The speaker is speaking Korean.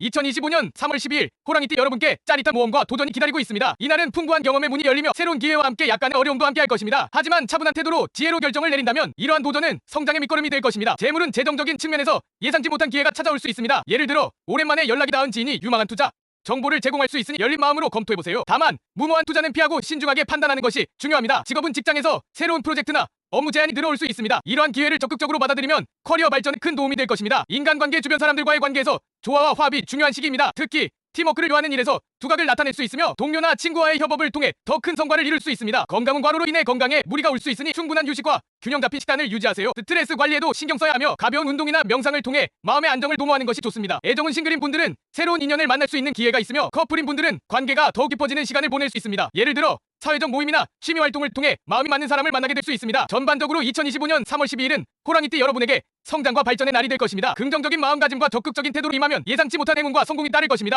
2025년 3월 12일 호랑이띠 여러분께 짜릿한 모험과 도전이 기다리고 있습니다. 이날은 풍부한 경험의 문이 열리며 새로운 기회와 함께 약간의 어려움도 함께 할 것입니다. 하지만 차분한 태도로 지혜로 결정을 내린다면 이러한 도전은 성장의 밑거름이 될 것입니다. 재물은 재정적인 측면에서 예상치 못한 기회가 찾아올 수 있습니다. 예를 들어 오랜만에 연락이 닿은 지인이 유망한 투자 정보를 제공할 수 있으니 열린 마음으로 검토해보세요. 다만 무모한 투자는 피하고 신중하게 판단하는 것이 중요합니다. 직업은 직장에서 새로운 프로젝트나 업무 제안이 들어올 수 있습니다. 이러한 기회를 적극적으로 받아들이면 커리어 발전에 큰 도움이 될 것입니다. 인간관계 주변 사람들과의 관계에서 조화와 화합이 중요한 시기입니다. 특히 팀워크를 요하는 일에서 두각을 나타낼 수 있으며 동료나 친구와의 협업을 통해 더 큰 성과를 이룰 수 있습니다. 건강은 과로로 인해 건강에 무리가 올 수 있으니 충분한 휴식과 균형 잡힌 식단을 유지하세요. 스트레스 관리에도 신경 써야 하며 가벼운 운동이나 명상을 통해 마음의 안정을 도모하는 것이 좋습니다. 애정은 싱글인 분들은 새로운 인연을 만날 수 있는 기회가 있으며 커플인 분들은 관계가 더욱 깊어지는 시간을 보낼 수 있습니다. 예를 들어 사회적 모임이나 취미 활동을 통해 마음이 맞는 사람을 만나게 될 수 있습니다. 전반적으로 2025년 3월 12일은 호랑이띠 여러분에게 성장과 발전의 날이 될 것입니다. 긍정적인 마음가짐과 적극적인 태도로 임하면 예상치 못한 행운과 성공이 따를 것입니다.